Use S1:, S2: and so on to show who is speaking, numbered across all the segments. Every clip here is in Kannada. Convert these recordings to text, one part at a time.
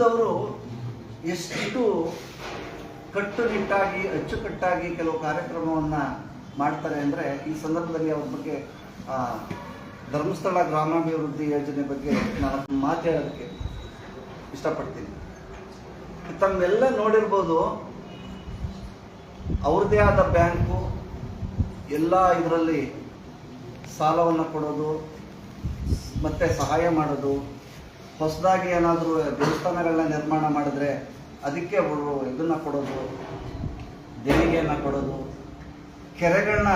S1: ಸಂಘದವರು ಎಷ್ಟು ಕಟ್ಟುನಿಟ್ಟಾಗಿ, ಅಚ್ಚುಕಟ್ಟಾಗಿ ಕೆಲವು ಕಾರ್ಯಕ್ರಮವನ್ನು ಮಾಡ್ತಾರೆ ಅಂದರೆ ಈ ಸಂದರ್ಭದಲ್ಲಿ ಅವ್ರ ಬಗ್ಗೆ ಧರ್ಮಸ್ಥಳ ಗ್ರಾಮಾಭಿವೃದ್ಧಿ ಯೋಜನೆ ಬಗ್ಗೆ ನಾನು ಮಾತಾಡೋದಕ್ಕೆ ಇಷ್ಟಪಡ್ತೀನಿ. ತಮ್ಮೆಲ್ಲ ನೋಡಿರ್ಬೋದು, ಅವ್ರದ್ದೇ ಆದ ಬ್ಯಾಂಕು, ಎಲ್ಲ ಇದರಲ್ಲಿ ಸಾಲವನ್ನು ಕೊಡೋದು, ಮತ್ತೆ ಸಹಾಯ ಮಾಡೋದು ಹೊಸದಾಗಿ ಏನಾದರೂ ದೇವಸ್ಥಾನಗಳನ್ನ ನಿರ್ಮಾಣ ಮಾಡಿದ್ರೆ ಅದಕ್ಕೆ ಅವರು ಇದನ್ನು ಕೊಡೋದು, ದೇಣಿಗೆಯನ್ನು ಕೊಡೋದು ಕೆರೆಗಳನ್ನ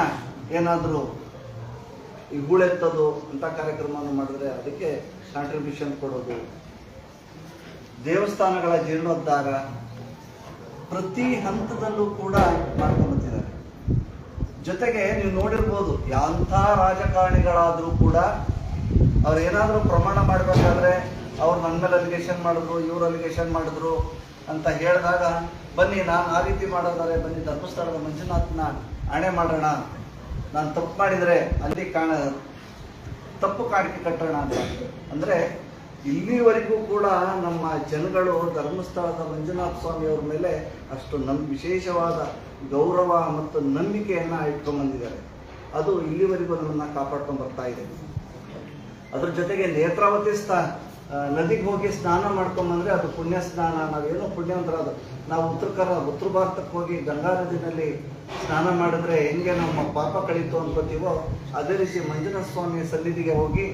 S1: ಏನಾದರೂ ಇಗುಳೆತ್ತೋದು ಅಂತ ಕಾರ್ಯಕ್ರಮವನ್ನು ಮಾಡಿದ್ರೆ ಅದಕ್ಕೆ ಕಾಂಟ್ರಿಬ್ಯೂಷನ್ ಕೊಡೋದು. ದೇವಸ್ಥಾನಗಳ ಜೀರ್ಣೋದ್ಧಾರ ಪ್ರತಿ ಹಂತದಲ್ಲೂ ಕೂಡ ಮಾಡ್ಕೊಂಡ್ಬಂದಿದ್ದಾರೆ ಜೊತೆಗೆ ನೀವು ನೋಡಿರ್ಬೋದು ಎಂಥ ರಾಜಕಾರಣಿಗಳಾದರೂ ಕೂಡ ಅವ್ರು ಏನಾದರೂ ಪ್ರಮಾಣ ಮಾಡಬೇಕಾದ್ರೆ ಅವ್ರು ನನ್ನ ಮೇಲೆ ಅಲಿಗೇಷನ್ ಮಾಡಿದ್ರು ಇವ್ರು ಅಲಿಗೇಷನ್ ಮಾಡಿದ್ರು ಅಂತ ಹೇಳಿದಾಗ ಬನ್ನಿ ನಾನು ಆ ರೀತಿ ಮಾಡೋದಾರೆ ಬನ್ನಿ ಧರ್ಮಸ್ಥಳದ ಮಂಜುನಾಥನ ಆಣೆ ಮಾಡೋಣ ನಾನು ತಪ್ಪು ಮಾಡಿದರೆ ಅಲ್ಲಿ ಕಾಣ ತಪ್ಪು ಕಾಣಿಕೆ ಕಟ್ಟೋಣ ಅಂತ. ಅಂದರೆ ಇಲ್ಲಿವರೆಗೂ ಕೂಡ ನಮ್ಮ ಜನಗಳು ಧರ್ಮಸ್ಥಳದ ಮಂಜುನಾಥ ಸ್ವಾಮಿಯವ್ರ ಮೇಲೆ ಅಷ್ಟು ನಮ್ಮ ವಿಶೇಷವಾದ ಗೌರವ ಮತ್ತು ನಂಬಿಕೆಯನ್ನು ಇಟ್ಕೊಂಡ್ಬಂದಿದ್ದಾರೆ ಅದು ಇಲ್ಲಿವರೆಗೂ ನಮ್ಮನ್ನು ಕಾಪಾಡ್ಕೊಂಡು ಬರ್ತಾ ಇದೆ. ಅದ್ರ ಜೊತೆಗೆ ನೇತ್ರಾವತಿ ಆ, ನದಿಗೆ ಹೋಗಿ ಸ್ನಾನ ಮಾಡ್ಕೊಂಬಂದ್ರೆ ಅದು ಪುಣ್ಯ ಸ್ನಾನ, ನಾವೇನೋ ಅದು. ನಾವು ಉತ್ತರ ಕರ, ಉತ್ತರ ಭಾರತಕ್ಕೆ ಹೋಗಿ ಗಂಗಾ ನದಿನಲ್ಲಿ ಸ್ನಾನ ಮಾಡಿದ್ರೆ ಹೆಂಗೆ ನಮ್ಮ ಪಾಪ ಕಳೀತು ಅನ್ಕೋತೀವೋ, ಅದೇ ರೀತಿ ಮಂಜುನಾಥ ಸ್ವಾಮಿ ಸನ್ನಿಧಿಗೆ ಹೋಗಿ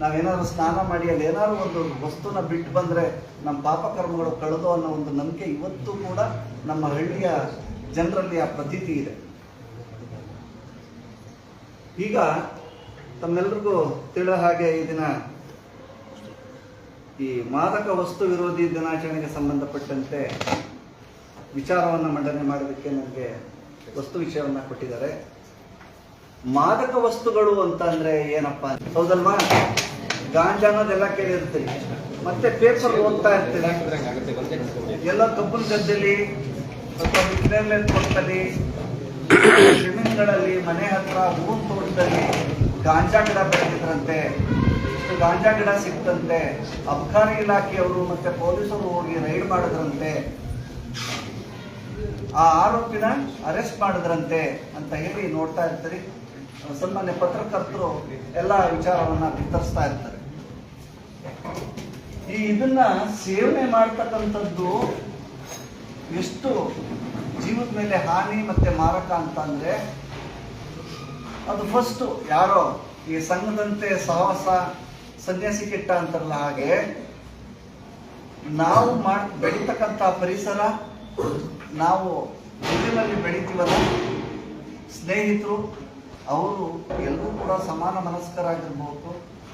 S1: ನಾವೇನಾದ್ರು ಸ್ನಾನ ಮಾಡಿ, ಅಲ್ಲಿ ಏನಾದ್ರು ಒಂದು ವಸ್ತುನ ಬಿಟ್ಟು ಬಂದ್ರೆ ನಮ್ಮ ಪಾಪ ಕರ್ಮಗಳು ಕಳೆದು ಅನ್ನೋ ಒಂದು ನಂಬಿಕೆ ಇವತ್ತು ಕೂಡ ನಮ್ಮ ಹಳ್ಳಿಯ ಜನರಲ್ಲಿ ಆ ಪ್ರತೀತಿ ಇದೆ. ಈಗ ತಮ್ಮೆಲ್ರಿಗೂ ತಿಳಿದ ಹಾಗೆ ಈ ದಿನ ಈ ಮಾದಕ ವಸ್ತು ವಿರೋಧಿ ದಿನಾಚರಣೆಗೆ ಸಂಬಂಧಪಟ್ಟಂತೆ ವಿಚಾರವನ್ನು ಮಂಡನೆ ಮಾಡೋದಕ್ಕೆ ನನಗೆ ವಸ್ತು ವಿಷಯವನ್ನ ಕೊಟ್ಟಿದ್ದಾರೆ. ಮಾದಕ ವಸ್ತುಗಳು ಅಂತ ಅಂದ್ರೆ ಏನಪ್ಪ ಹೌದಲ್ವಾ? ಗಾಂಜಾ ಅನ್ನೋದೆಲ್ಲ ಕೇಳಿರ್ತೀವಿ ಮತ್ತೆ ಪೇಪರ್ ಓದ್ತಾ ಇರ್ತೀವಿ ಎಲ್ಲ ಕಬ್ಬನ್ ಗದ್ದೆಲಿ ಅಥವಾ ಬಿಸಿಲಲ್ಲಿ ಜಮೀನುಗಳಲ್ಲಿ ಮನೆ ಹತ್ರ ಹೂವಿನ ತೋಟದಲ್ಲಿ ಗಾಂಜಾ ಗಿಡ ಬೆಳೆದಿದ್ರಂತೆ. ಗಾಂಜಾ ಗಿಡ ಸಿಕ್ತಂತೆ, ಅಬ್ಕಾರಿ ಇಲಾಖೆಯವರು ಮತ್ತೆ ಪೊಲೀಸರು ಹೋಗಿ ರೈಡ್ ಮಾಡಿದ್ರಂತೆ, ಆ ಆರೋಪಿನ ಅರೆಸ್ಟ್ ಮಾಡಿದ್ರಂತೆ ಅಂತ ಹೇಳಿ ನೋಡ್ತಾ ಇರ್ತೀರಿ. ಸನ್ಮಾನ್ಯ ಪತ್ರಕರ್ತರು ಎಲ್ಲ ವಿಚಾರವನ್ನ ಬಿತ್ತರಿಸ್ತಾ ಇರ್ತಾರೆ. ಈ ಇದನ್ನ ಸೇವನೆ ಮಾಡ್ತಕ್ಕಂಥದ್ದು ಎಷ್ಟು ಜೀವದ ಮೇಲೆ ಹಾನಿ ಮತ್ತೆ ಮಾರಕ ಅಂತ ಅಂದ್ರೆ, ಅದು ಫಸ್ಟ್ ಯಾರೋ ಈ ಸಂಘದಂತೆ ಸಹವಾಸ ಸನ್ಯಾಸಿ ಕೆಟ್ಟ ಅಂತಾರಲ್ಲ ಹಾಗೆ, ನಾವು ಮಾಡ್, ಬೆಳೀತಕ್ಕಂಥ ಪರಿಸರ, ನಾವು ಊರಿನಲ್ಲಿ ಬೆಳಿತೀವಲ್ಲ, ಸ್ನೇಹಿತರು, ಅವರು ಎಲ್ಲರೂ ಕೂಡ ಸಮಾನ ಮನಸ್ಕರಾಗಿರ್ಬೋದು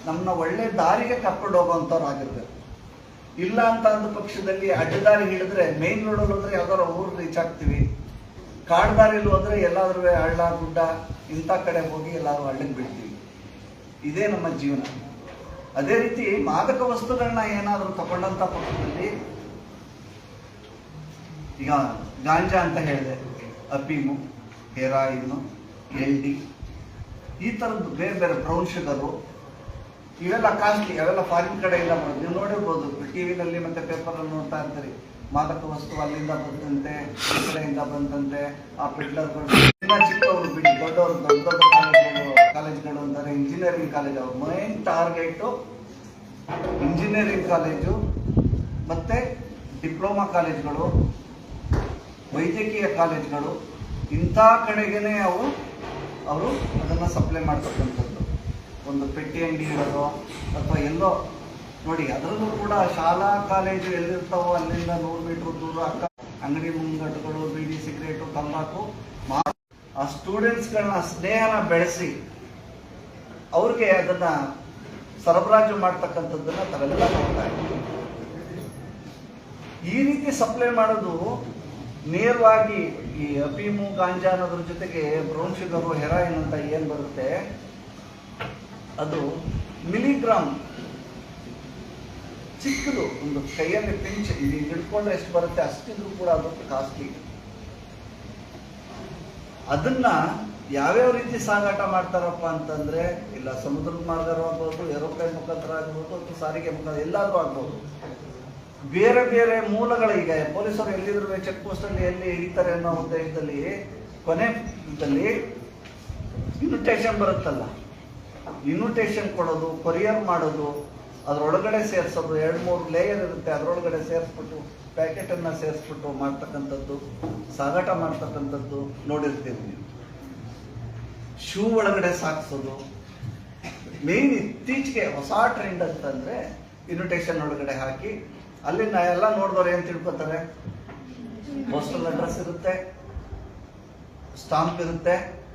S1: ನಮ್ಮನ್ನ ಒಳ್ಳೆ ದಾರಿಗೆ ಕರ್ಕೊಂಡು ಹೋಗುವಂಥವ್ರು ಆಗಿರ್ಬೇಕು. ಇಲ್ಲ ಅಂತ ಅಂದ ಪಕ್ಷದಲ್ಲಿ ಅಡ್ಡದಾರಿ ಹಿಡಿದ್ರೆ ಮೇನ್ ರೋಡಲ್ಲಿ ಹೋದ್ರೆ ಯಾವ್ದಾರ ಊರು ರೀಚ್ ಆಗ್ತೀವಿ. ಕಾಡು ದಾರಿಲಿ ಹೋದ್ರೆ ಎಲ್ಲಾದ್ರೂ ಹಳ್ಳ, ಗುಡ್ಡ, ಇಂಥ ಕಡೆ ಹೋಗಿ ಎಲ್ಲಾದ್ರೂ ಹಳ್ಳಿಗೆ ಬಿಡ್ತೀವಿ. ಇದೇ ನಮ್ಮ ಜೀವನ. ಅದೇ ರೀತಿ ಮಾದಕ ವಸ್ತುಗಳನ್ನ ಏನಾದರೂ ತಗೊಂಡಂತ ಪಕ್ಷದಲ್ಲಿ, ಈಗ ಗಾಂಜಾ ಅಂತ ಹೇಳಿದೆ. ಅಫೀಮು ಹೆರಾಯಿನು ಎಲ್ ಡಿ ಈ ಥರದ್ದು ಬೇರೆ ಬೇರೆ ಬ್ರೌನ್ ಶುಗರು ಇವೆಲ್ಲ ಕಾಸ್ಟ್ಲಿ ಅವೆಲ್ಲ ಫಾರಿನ್ ಕಡೆಯಿಂದ ಬರೋದು ನೀವು ನೋಡಿರ್ಬೋದು ಟಿವಿನಲ್ಲಿ ಮತ್ತೆ ಪೇಪರಲ್ಲಿ ನೋಡ್ತಾ ಇರ್ತೀರಿ. ಮಾದಕ ವಸ್ತು ಅಲ್ಲಿಂದ ಬಂದಂತೆ, ಈ ಕಡೆಯಿಂದ ಬಂದಂತೆ, ಆ ಪಿಟ್ಲರ್ಗಳು ಇನ್ನ ಚಿಕ್ಕವರು ಬಿಡಿ, ದೊಡ್ಡವರು, ದೊಡ್ಡ ದೊಡ್ಡ ಕಾಲೇಜುಗಳು ಅಂತಾರೆ. ಇಂಜಿನಿಯರಿಂಗ್ ಕಾಲೇಜ್, ಅವ್ರ ಮೈನ್ ಟಾರ್ಗೆಟು ಇಂಜಿನಿಯರಿಂಗ್ ಕಾಲೇಜು ಮತ್ತು ಡಿಪ್ಲೊಮಾ ಕಾಲೇಜ್ಗಳು ವೈದ್ಯಕೀಯ ಕಾಲೇಜ್ಗಳು ಇಂಥ ಕಡೆಗೇ ಅವರು ಅವರು ಅದನ್ನು ಸಪ್ಲೈ ಮಾಡ್ತಕ್ಕಂಥದ್ದು. ಒಂದು ಪೆಟ್ಟಿ ಅಂಗಡಿ ಇಡೋದು ಅಥವಾ ಎಲ್ಲೋ ನೋಡಿ, ಅದರಲ್ಲೂ ಕೂಡ ಶಾಲಾ ಕಾಲೇಜು ಎಲ್ಲಿರ್ತಾವೋ ಅಲ್ಲಿಂದ ನೂರು ಮೀಟ್ರ್ ದೂರ ಅಕ್ಕ ಅಂಗಡಿ ಮುಂಗಟ್ಟುಗಳು ಬೀಡಿ ಸಿಗರೇಟು, ತಂಬಾಕು ಆ ಸ್ಟೂಡೆಂಟ್ಸ್ಗಳನ್ನ ಸ್ನೇಹನ ಬೆಳೆಸಿ ಅವ್ರಿಗೆ ಅದನ್ನ ಸರಬರಾಜು ಮಾಡ್ತಕ್ಕಂಥದ್ದನ್ನ ತಾವೆಲ್ಲ ನೋಡ್ತಾ ಇದ್ದೀವಿ ಈ ರೀತಿ ಸಪ್ಲೈ ಮಾಡೋದು ನೇರವಾಗಿ ಈ ಅಫೀಮು, ಗಾಂಜಾ ಅನ್ನೋದ್ರ ಜೊತೆಗೆ ಬ್ರೌನ್ ಶುಗರು ಹೆರಾಯಿನ್ ಅಂತ ಏನ್ ಬರುತ್ತೆ? ಅದು ಮಿಲಿಗ್ರಾಮ್ ಚಿಕ್ಕದು ಒಂದು ಕೈಯಲ್ಲಿ ಪಿಂಚ್ ಇಲ್ಲಿ ಹಿಡ್ಕೊಂಡ್ರೆ ಎಷ್ಟು ಬರುತ್ತೆ? ಅಷ್ಟಿದ್ರು ಕೂಡ ಅದು ಕಾಸ್ಟ್ಲಿ ಅದನ್ನ ಯಾವ್ಯಾವ ರೀತಿ ಸಾಗಾಟ ಮಾಡ್ತಾರಪ್ಪ ಅಂತಂದ್ರೆ, ಇಲ್ಲ ಸಮುದ್ರದ ಮಾರ್ಗ ಆಗ್ಬೋದು, ಏರೋಪ್ಲೇನ್ ಮುಖಾಂತರ ಆಗ್ಬೋದು, ಅಥವಾ ಸಾರಿಗೆ ಮುಖಾಂತರ, ಎಲ್ಲಾದ್ರೂ ಆಗ್ಬೋದು. ಬೇರೆ ಬೇರೆ ಮೂಲಗಳು ಈಗ ಪೊಲೀಸರು ಎಲ್ಲಿದ್ರು ಚೆಕ್ ಪೋಸ್ಟ್ ಅಲ್ಲಿ ಎಲ್ಲಿ ಹಿಡಿತಾರೆ ಅನ್ನೋ ಉದ್ದೇಶದಲ್ಲಿ, ಕೊನೆ ಇದ್ದಲ್ಲಿ ಇನ್ವಿಟೇಷನ್ ಬರುತ್ತಲ್ಲ. ಇನ್ವಿಟೇಷನ್ ಕೊಡೋದು ಕೊರಿಯರ್ ಮಾಡೋದು, ಅದರೊಳಗಡೆ ಸೇರಿಸೋದು, ಎರಡು ಮೂರು ಲೇಯರ್ ಇರುತ್ತೆ, ಅದರೊಳಗಡೆ ಸೇರಿಸ್ಬಿಟ್ಟು ಪ್ಯಾಕೆಟನ್ನು ಸೇರಿಸ್ಬಿಟ್ಟು ಮಾಡ್ತಕ್ಕಂಥದ್ದು, ಸಾಗಾಟ ಮಾಡ್ತಕ್ಕಂಥದ್ದು ನೋಡಿರ್ತೀವಿ ನೀವು. ಶೂ ಒಳಗಡೆ ಸಾಗಿಸೋದು ಮೇನ್ ಇತ್ತೀಚೆಗೆ ಹೊಸ ಟ್ರೆಂಡ್ ಅಂತಂದ್ರೆ ಇನ್ವಿಟೇಷನ್ ಒಳಗಡೆ ಹಾಕಿ ಅಲ್ಲಿನ ಎಲ್ಲ ನೋಡಿದವ್ರು ಏನ್ ತಿಳ್ಕೊತಾರೆ? ಪೋಸ್ಟಲ್ ಅಡ್ರೆಸ್ ಇರುತ್ತೆ ಸ್ಟಾಂಪ್ ಇರುತ್ತೆ,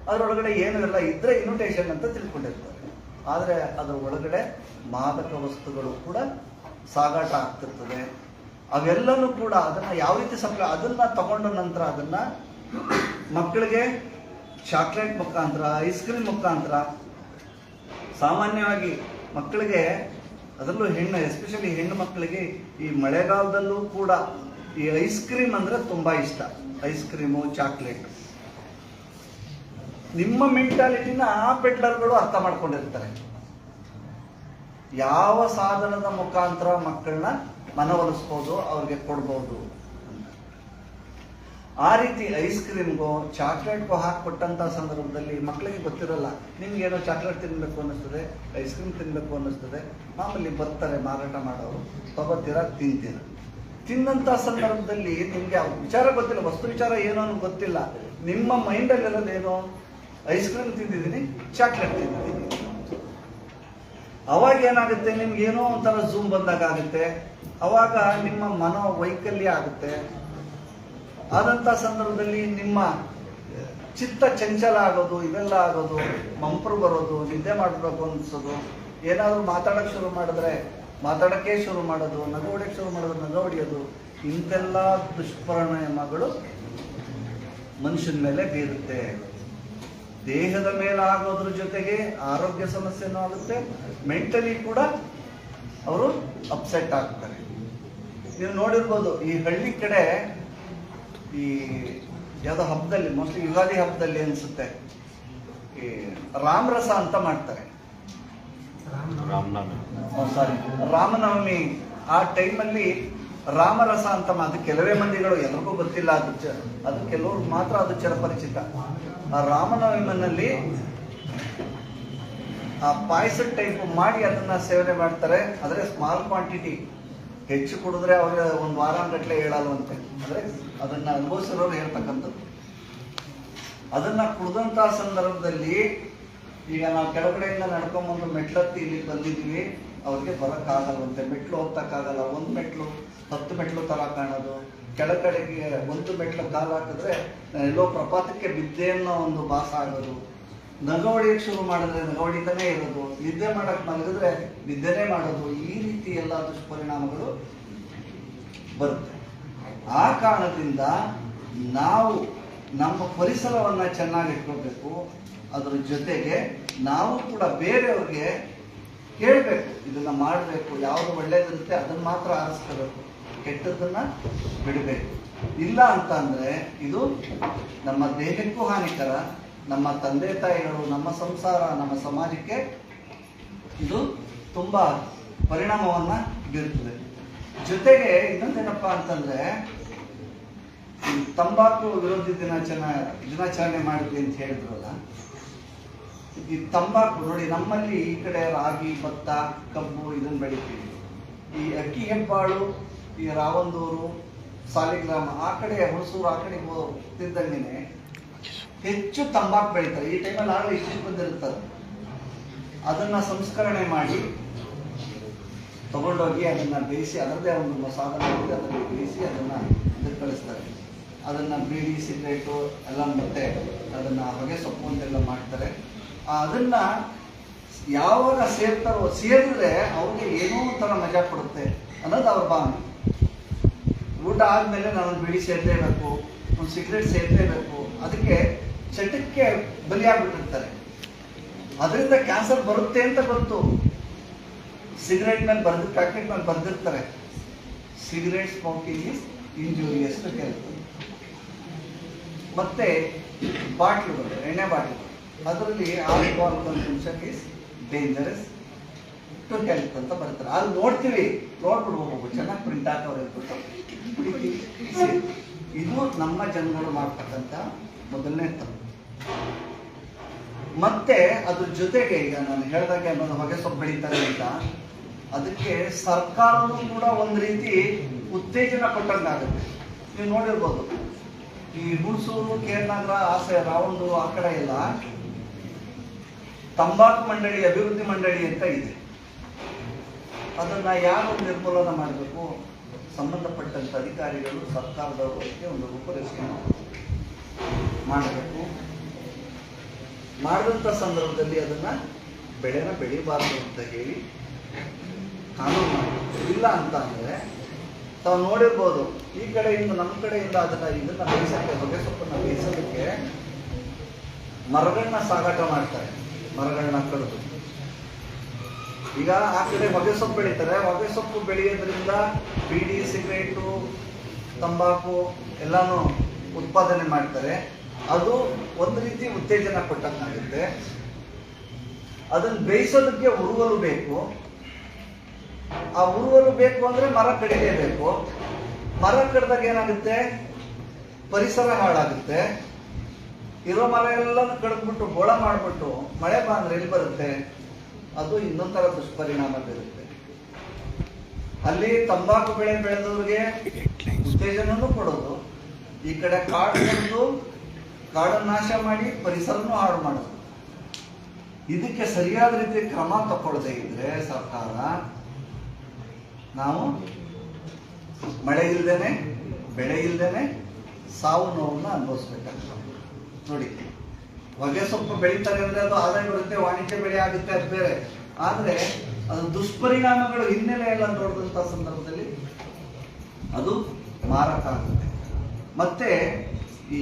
S1: ಅದರೊಳಗಡೆ ಏನು ಎಲ್ಲ ಇದ್ರೆ ಇನ್ವಿಟೇಷನ್ ಅಂತ ತಿಳ್ಕೊಂಡಿರ್ತಾರೆ. ಆದರೆ ಅದರ ಒಳಗಡೆ ಮಾದಕ ವಸ್ತುಗಳು ಕೂಡ ಸಾಗಾಟ ಆಗ್ತಿರ್ತದೆ. ಅವೆಲ್ಲನೂ ಕೂಡ ಅದನ್ನ ಯಾವ ರೀತಿ ಸಪ್ಲೈ ಅದನ್ನ ತಗೊಂಡ ನಂತರ ಅದನ್ನ ಮಕ್ಕಳಿಗೆ ಚಾಕ್ಲೇಟ್ ಮುಖಾಂತರ, ಐಸ್ ಕ್ರೀಮ್ ಮುಖಾಂತರ ಸಾಮಾನ್ಯವಾಗಿ ಮಕ್ಕಳಿಗೆ ಅದರಲ್ಲೂ ಹೆಣ್ಣು ಎಸ್ಪೆಷಲಿ ಹೆಣ್ಣು ಮಕ್ಕಳಿಗೆ ಈ ಮಳೆಗಾಲದಲ್ಲೂ ಕೂಡ ಈ ಐಸ್ ಕ್ರೀಮ್ ಅಂದರೆ ತುಂಬ ಇಷ್ಟ. Ice cream, chocolate. ನಿಮ್ಮ ಮೆಂಟಾಲಿಟಿನ ಆ ಪೆಡ್ಲರ್ಗಳು ಅರ್ಥ ಮಾಡ್ಕೊಂಡಿರ್ತಾರೆ. ಯಾವ ಸಾಧನದ ಮುಖಾಂತರ ಮಕ್ಕಳನ್ನ ಮನವೊಲಿಸ್ಬೋದು, ಅವ್ರಿಗೆ ಕೊಡ್ಬೋದು. ಆ ರೀತಿ ಐಸ್ ಕ್ರೀಮ್ಗೋ ಚಾಕ್ಲೇಟ್ಗೋ ಹಾಕಿಕೊಟ್ಟಂತ ಸಂದರ್ಭದಲ್ಲಿ ಮಕ್ಕಳಿಗೆ ಗೊತ್ತಿರಲ್ಲ, ನಿಮ್ಗೇನೋ ಚಾಕ್ಲೇಟ್ ತಿನ್ನಬೇಕು ಅನ್ನಿಸ್ತದೆ, ಐಸ್ ಕ್ರೀಮ್ ತಿನ್ನಬೇಕು ಅನ್ನಿಸ್ತದೆ, ಮಾಮೂಲಿ ಬರ್ತಾರೆ ಮಾರಾಟ ಮಾಡೋರು ತಗೋತೀರ ತಿಂತೀರ. ತಿನ್ನಂತ ಸಂದರ್ಭದಲ್ಲಿ ನಿಮ್ಗೆ ವಿಚಾರ ಗೊತ್ತಿಲ್ಲ, ವಸ್ತು ವಿಚಾರ ಏನೋ ಅನ್ನೋ ಗೊತ್ತಿಲ್ಲ. ನಿಮ್ಮ ಮೈಂಡಲ್ಲಿ ಇರೋದೇನು ಐಸ್ ಕ್ರೀಮ್ ತಿಂದಿದ್ದೀನಿ, ಚಾಕ್ಲೇಟ್ ತಿಂದಿದ್ದೀನಿ. ಅವಾಗ ಏನಾಗುತ್ತೆ ನಿಮ್ಗೆ ಏನೋ ಒಂಥರ ಝೂಮ್ ಬಂದಾಗ ಆಗುತ್ತೆ, ಅವಾಗ ನಿಮ್ಮ ಮನೋ ವೈಕಲ್ಯ ಆಗುತ್ತೆ. ಆದಂತ ಸಂದರ್ಭದಲ್ಲಿ ನಿಮ್ಮ ಚಿತ್ತ ಚಂಚಲ ಆಗೋದು, ಇವೆಲ್ಲ ಆಗೋದು, ಮಂಪ್ರು ಬರೋದು, ನಿದ್ದೆ ಮಾಡಬೇಕು ಅನ್ಸೋದು, ಏನಾದರೂ ಮಾತಾಡೋಕ್ಕೆ ಶುರು ಮಾಡಿದ್ರೆ ಮಾತಾಡೋಕ್ಕೆ ಶುರು ಮಾಡೋದು, ನಗು ಹೊಡಿಯೋಕ್ಕೆ ಶುರು ಮಾಡೋದು, ನಗ ಹೊಡಿಯೋದು ಇಂಥೆಲ್ಲ ದುಷ್ಪರಿಣಾಮಗಳು ಮನುಷ್ಯನ ಮೇಲೆ ಬೀರುತ್ತೆ. ದೇಹದ ಮೇಲೆ ಆಗೋದ್ರ ಜೊತೆಗೆ ಆರೋಗ್ಯ ಸಮಸ್ಯೆನೂ ಆಗುತ್ತೆ, ಮೆಂಟಲಿ ಕೂಡ ಅವರು ಅಪ್ಸೆಟ್ ಆಗ್ತಾರೆ. ನೀವು ನೋಡಿರ್ಬೋದು, ಈ ಹಳ್ಳಿ ಕಡೆ ಈ ಯಾವುದೋ ಹಬ್ಬದಲ್ಲಿ ಮೋಸ್ಟ್ಲಿ ಯುಗಾದಿ ಹಬ್ಬದಲ್ಲಿ ಅನ್ಸುತ್ತೆ. ಈ ರಾಮರಸ ಅಂತ ಮಾಡ್ತಾರೆ. ಸಾರಿ ರಾಮನವಮಿ ಆ ಟೈಮಲ್ಲಿ ರಾಮರಸ ಅಂತ ಅದು ಕೆಲವೇ ಮಂದಿಗಳು ಎಲ್ರಿಗೂ ಗೊತ್ತಿಲ್ಲ ಅದು ಚ ಅದು ಕೆಲವ್ರು ಮಾತ್ರ ಅದು ಚಿರಪರಿಚಿತ. ಆ ರಾಮನವಮಿನಲ್ಲಿ ಆ ಪಾಯಸ ಟೈಪ್ ಮಾಡಿ ಅದನ್ನ ಸೇವನೆ ಮಾಡ್ತಾರೆ. ಆದರೆ ಸ್ಮಾಲ್ ಕ್ವಾಂಟಿಟಿ ಹೆಚ್ಚು ಕುಡಿದ್ರೆ ಅವ್ರಿಗೆ ಒಂದು ಹೇಳಲ್ಲ ಹೇಳಲ್ವಂತೆ. ಅಂದ್ರೆ ಅದನ್ನ ಅನುಭವಿಸಿರೋರು ಹೇಳ್ತಕ್ಕಂಥದ್ದು. ಅದನ್ನ ಕುಡಿದಂತ ಸಂದರ್ಭದಲ್ಲಿ ಈಗ ನಾವು ಕೆಳಗಡೆಯಿಂದ ನಡ್ಕೊಂಬಂದು ಮೆಟ್ಲತ್ತಿ ಇಲ್ಲಿ ಬಂದಿದ್ವಿ. ಅವ್ರಿಗೆ ಬರೋಕ್ಕಾಗಲ್ವಂತೆ. ಮೆಟ್ಲು ಹೋಗ್ತಕ್ಕಾಗಲ್ಲ. ಒಂದು ಮೆಟ್ಲು, ಹತ್ತು ಮೆಟ್ಲು ತರ ಕಾಣೋದು. ಕೆಳಗಡೆಗೆ ಒಂದು ಮೆಟ್ಲು ಕಾಲು ಹಾಕಿದ್ರೆ ಎಲ್ಲೋ ಪ್ರಪಾತಕ್ಕೆ ಬಿದ್ದೆ ಅನ್ನೋ ಒಂದು ಭಾಸ ಆಗೋದು. ನಗ ಶುರು ಮಾಡಿದ್ರೆ ನಗ ಹೊಡಿತಾನೆ ಇರೋದು, ನಿದ್ದೆ ಮಾಡಕ್ ಮಲಗಿದ್ರೆ ನಿದ್ದೆನೇ ಮಾಡೋದು, ಈ ರೀತಿ ಎಲ್ಲ ದುಷ್ಪರಿಣಾಮಗಳು ಬರುತ್ತೆ. ಆ ಕಾರಣದಿಂದ ನಾವು ನಮ್ಮ ಪರಿಸರವನ್ನ ಚೆನ್ನಾಗಿ ಇಟ್ಕೊಳ್ಬೇಕು ಅದರ ಜೊತೆಗೆ ನಾವು ಕೂಡ ಬೇರೆಯವ್ರಿಗೆ ಕೇಳಬೇಕು, ಇದನ್ನ ಮಾಡಬೇಕು, ಯಾವುದು ಒಳ್ಳೇದಿರುತ್ತೆ ಅದನ್ನ ಮಾತ್ರ ಆರಿಸ್ಕೋಬೇಕು ಕೆಟ್ಟದನ್ನ ಬಿಡಬೇಕು. ಇಲ್ಲ ಅಂತ ಅಂದ್ರೆ ಇದು ನಮ್ಮ ದೇಹಕ್ಕೂ ಹಾನಿಕರ ನಮ್ಮ ತಂದೆ ತಾಯಿಗಳು, ನಮ್ಮ ಸಂಸಾರ, ನಮ್ಮ ಸಮಾಜಕ್ಕೆ ಇದು ತುಂಬ ಪರಿಣಾಮವನ್ನ ಬೀರುತ್ತದೆ. ಜೊತೆಗೆ ಇನ್ನೊಂದೇನಪ್ಪ ಅಂತಂದ್ರೆ ತಂಬಾಕು ವಿರೋಧಿ ದಿನಾಚರಣೆ ದಿನಾಚರಣೆ ಮಾಡಿದ್ವಿ ಅಂತ ಹೇಳಿದ್ರಲ್ಲ, ಈ ತಂಬಾಕು ನೋಡಿ ನಮ್ಮಲ್ಲಿ ಈ ಕಡೆ ರಾಗಿ, ಭತ್ತ, ಕಬ್ಬು ಇದನ್ನು ಬೆಳಿತೀವಿ. ಈ ಅಕ್ಕಿ ಹೆಬ್ಬಾಳು, ಈ ರಾವಂದೂರು ಸಾಲಿಗ್ರಾಮ, ಆ ಕಡೆ ಹುಣಸೂರು ಆ ಕಡೆ ಹೋಗ್ತಿದ್ದಂಗೆನೆ ಹೆಚ್ಚು ತಂಬಾಕು ಬೆಳಿತಾರೆ. ಈ ಟೈಮಲ್ಲಿ ಆಗಲೇ ಇಷ್ಟು ಬಂದಿರುತ್ತದೆ. ಅದನ್ನ ಸಂಸ್ಕರಣೆ ಮಾಡಿ ತಗೊಂಡೋಗಿ ಅದನ್ನ ಬೇಯಿಸಿ ಅದರದೇ ಒಂದು ಮಾಡಿ ಅದನ್ನು ಬೇಯಿಸಿ ಅದನ್ನ ಅದಕ್ಕೆ ಕಳಿಸ್ತಾರೆ ಅದನ್ನ ಬೀಡಿ, ಸಿಗರೇಟು ಎಲ್ಲ ಮತ್ತೆ ಅದನ್ನ ಹೊಗೆ ಸೊಪ್ಪು ಅಂತೆಲ್ಲ ಮಾಡ್ತಾರೆ. ಅದನ್ನ ಯಾವಾಗ ಸೇರ್ತಾರೋ, ಸೇರಿದ್ರೆ ಅವ್ರಿಗೆ ಏನೋ ಒಂಥರ ಮಜಾ ಕೊಡುತ್ತೆ ಅನ್ನೋದು ಅವ್ರ ಭಾವನೆ. ಊಟ ಆದ್ಮೇಲೆ ನಾನು ಒಂದು ಬಿಡಿ ಸೇರ್ಲೇಬೇಕು ಒಂದು ಸಿಗರೇಟ್ ಸೇರ್ಲೇಬೇಕು ಅದಕ್ಕೆ ಚಟಕ್ಕೆ ಬಲಿಯಾಗ್ಬಿಟ್ಟಿರ್ತಾರೆ ಅದರಿಂದ ಕ್ಯಾನ್ಸರ್ ಬರುತ್ತೆ ಅಂತ ಗೊತ್ತು. ಸಿಗರೇಟ್ ಮೇಲೆ ಬರ್ದು ಪ್ಯಾಕೆಟ್ ಮೇಲೆ ಬರ್ದಿರ್ತಾರೆ. ಸಿಗರೇಟ್ ಸ್ಮೋಕಿಂಗ್ ಇಸ್ ಇಂಜೂರಿಯಸ್ ಅಂತ ಹೇಳ್ತಾರೆ. ಮತ್ತೆ ಬಾಟ್ಲುಗಳು, ಎಣ್ಣೆ ಬಾಟ್ಲುಗಳು. ಅದರಲ್ಲಿ alcohol consumption is dangerous to health ಅಂತ ಬರ್ತಾರೆ. ಅಲ್ಲಿ ನೋಡ್ತೀವಿ ನೋಡ್ಬಿಡ್ಬೇಕು ಚೆನ್ನಾಗಿ ಪ್ರಿಂಟ್ ಹಾಕೋರು ಹೇಳ್ಬಿಟ್ಟು. ಇದು ನಮ್ಮ ಜನಗಳು ಮಾಡ್ತಕ್ಕಂಥ ಮೊದಲನೇ ತಪ್ಪು. ಮತ್ತೆ ಅದ್ರ ಜೊತೆಗೆ ಈಗ ನಾನು ಹೇಳ್ದಾಗೆ ಅನ್ನೋದು ಹೊಗೆ ಸೊಪ್ಪು ಬೆಳೀತಾರೆ ಅಂತ ಅದಕ್ಕೆ ಸರ್ಕಾರನೂ ಕೂಡ ಒಂದು ರೀತಿ ಉತ್ತೇಜನ ಕೊಟ್ಟಂಗಾಗುತ್ತೆ ನೀವು ನೋಡಿರ್ಬೋದು, ಈ ಹುಣಸೂರು ಕೇರ್ನಗರ ಆಸೆ, ರಾವಣದು ಆ ಕಡೆ ಎಲ್ಲ ತಂಬಾಕು ಮಂಡಳಿ, ಅಭಿವೃದ್ಧಿ ಮಂಡಳಿ ಅಂತ ಇದೆ. ಅದನ್ನ ಯಾರು ನಿರ್ಮೂಲನ ಮಾಡಬೇಕು? ಸಂಬಂಧಪಟ್ಟಂತ ಅಧಿಕಾರಿಗಳು ಸರ್ಕಾರದವರು ಒಂದು ರೂಪರೇಷೆಯನ್ನು ಮಾಡಬೇಕು. ಮಾಡಿದಂಥ ಸಂದರ್ಭದಲ್ಲಿ ಅದನ್ನ ಬೆಳೆನ ಬೆಳಿಬಾರ್ದು ಅಂತ ಹೇಳಿ ಕಾನೂನು ಮಾಡಬೇಕು ಇಲ್ಲ ಅಂತ ಅಂದ್ರೆ ತಾವು ನೋಡಿರ್ಬೋದು, ಈ ಕಡೆಯಿಂದ ನಮ್ಮ ಕಡೆಯಿಂದ ಅದನ್ನ ಇದನ್ನು ಬೇಯಿಸೋಕ್ಕೆ, ಹೊಗೆ ಸೊಪ್ಪನ್ನು ಬೇಯಿಸೋದಕ್ಕೆ ಮರಗಳನ್ನ ಸಾಗಾಟ ಮಾಡ್ತಾರೆ ಮರಗಳನ್ನ ಕಡಿದು. ಈಗ ಆ ಕಡೆ ಹೊಗೆ ಸೊಪ್ಪು ಬೆಳೀತಾರೆ. ಹೊಗೆ ಸೊಪ್ಪು ಬೆಳೆಯೋದ್ರಿಂದ ಬೀಡಿ ಸಿಗರೇಟು, ತಂಬಾಕು ಎಲ್ಲಾನು ಉತ್ಪಾದನೆ ಮಾಡ್ತಾರೆ. ಅದು ಒಂದು ರೀತಿ ಉತ್ತೇಜನ ಕೊಟ್ಟಂಗಾಗುತ್ತೆ ಅದನ್ನ ಬೇಯಿಸೋದಕ್ಕೆ ಉರುವಲು ಬೇಕು. ಆ ಉರುವಲು ಬೇಕು ಅಂದ್ರೆ ಮರ ಕಡಿಲೇಬೇಕು. ಮರ ಕಡ್ದಾಗ ಏನಾಗುತ್ತೆ? ಪರಿಸರ ಹಾಳಾಗುತ್ತೆ. ಇರೋ ಮರ ಎಲ್ಲ ಕಡಿದ್ಬಿಟ್ಟು ಗೋಳ ಮಾಡಿಬಿಟ್ಟು ಮಳೆ ಬಂದ್ರೆ ಎಲ್ಲಿ ಬರುತ್ತೆ? ಅದು ಇನ್ನೊಂಥರ ದುಷ್ಪರಿಣಾಮ ಬೀರುತ್ತೆ ಅಲ್ಲಿ ತಂಬಾಕು ಬೆಳೆ ಬೆಳೆದವ್ರಿಗೆ ಉತ್ತೇಜನೂ ಕೊಡೋದು. ಈ ಕಡೆ ಕಾಡು ಬೆಳೆದು ಕಾಡನ್ನು ನಾಶ ಮಾಡಿ ಪರಿಸರನೂ ಹಾಳು ಮಾಡೋದು. ಇದಕ್ಕೆ ಸರಿಯಾದ ರೀತಿ ಕ್ರಮ ತಗೊಳ್ಳದೆ ಇದ್ರೆ ಸರ್ಕಾರ ನಾವು ಮಳೆ ಇಲ್ದೇನೆ, ಬೆಳೆ ಇಲ್ದೇನೆ ಸಾವು ನೋವನ್ನ ಅನುಭವಿಸ್ಬೇಕಾಗ್ತದೆ. ನೋಡಿ, ಹೊಗೆ ಸೊಪ್ಪು ಬೆಳೀತಾರೆ ಅಂದ್ರೆ ಅದು ಆದಾಯ ಬರುತ್ತೆ, ವಾಣಿಜ್ಯ ಬೆಳೆ ಆಗುತ್ತೆ ಅದು ಬೇರೆ. ಆದ್ರೆ ಅದು ದುಷ್ಪರಿಣಾಮಗಳು ಹಿನ್ನೆಲೆ ಎಲ್ಲ ನೋಡಿದಂತ ಸಂದರ್ಭದಲ್ಲಿ ಅದು ಮಾರಕ ಆಗುತ್ತೆ. ಮತ್ತೆ ಈ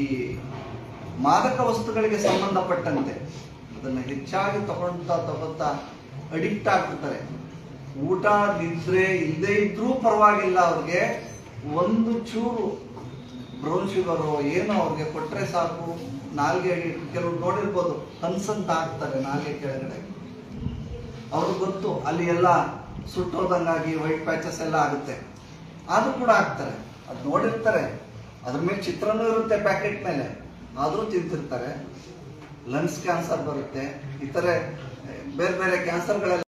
S1: ಮಾದಕ ವಸ್ತುಗಳಿಗೆ ಸಂಬಂಧಪಟ್ಟಂತೆ ಅದನ್ನು ಹೆಚ್ಚಾಗಿ ತಗೊಳ್ತಾ ತಗೊಳ್ತಾ ಅಡಿಕ್ಟ್ ಆಗ್ಬಿಡ್ತಾರೆ. ಊಟ ನಿದ್ರೆ ಇಲ್ಲದೇ ಇದ್ರೂ ಪರವಾಗಿಲ್ಲ ಅವ್ರಿಗೆ. ಒಂದು ಚೂರು ಬ್ರೌನ್ ಶುಗರು ಏನೋ ಅವ್ರಿಗೆ ಕೊಟ್ಟರೆ ಸಾಕು. ನಾಲ್ಗೆ ಕೆಲವ್ರು ನೋಡಿರ್ಬೋದು ಹನ್ಸಂತ ಆಗ್ತಾರೆ ನಾಲ್ಗೆ ಕೆಳಗಡೆ. ಅವ್ರಿಗೆ ಗೊತ್ತು, ಅಲ್ಲಿ ಎಲ್ಲ ಸುಟ್ಟೋದಂಗಾಗಿ ವೈಟ್ ಪ್ಯಾಚಸ್ ಎಲ್ಲ ಆಗುತ್ತೆ. ಆದರೂ ಕೂಡ ಆಗ್ತಾರೆ. ಅದು ನೋಡಿರ್ತಾರೆ. ಅದ್ರ ಮೇಲೆ ಚಿತ್ರನೂ ಇರುತ್ತೆ ಪ್ಯಾಕೆಟ್ ಮೇಲೆ. ಆದರೂ ತಿಂತಿರ್ತಾರೆ. ಲಂಗ್ಸ್ ಕ್ಯಾನ್ಸರ್ ಬರುತ್ತೆ. ಇತರೆ ಬೇರೆ ಬೇರೆ ಕ್ಯಾನ್ಸರ್ಗಳೆಲ್ಲ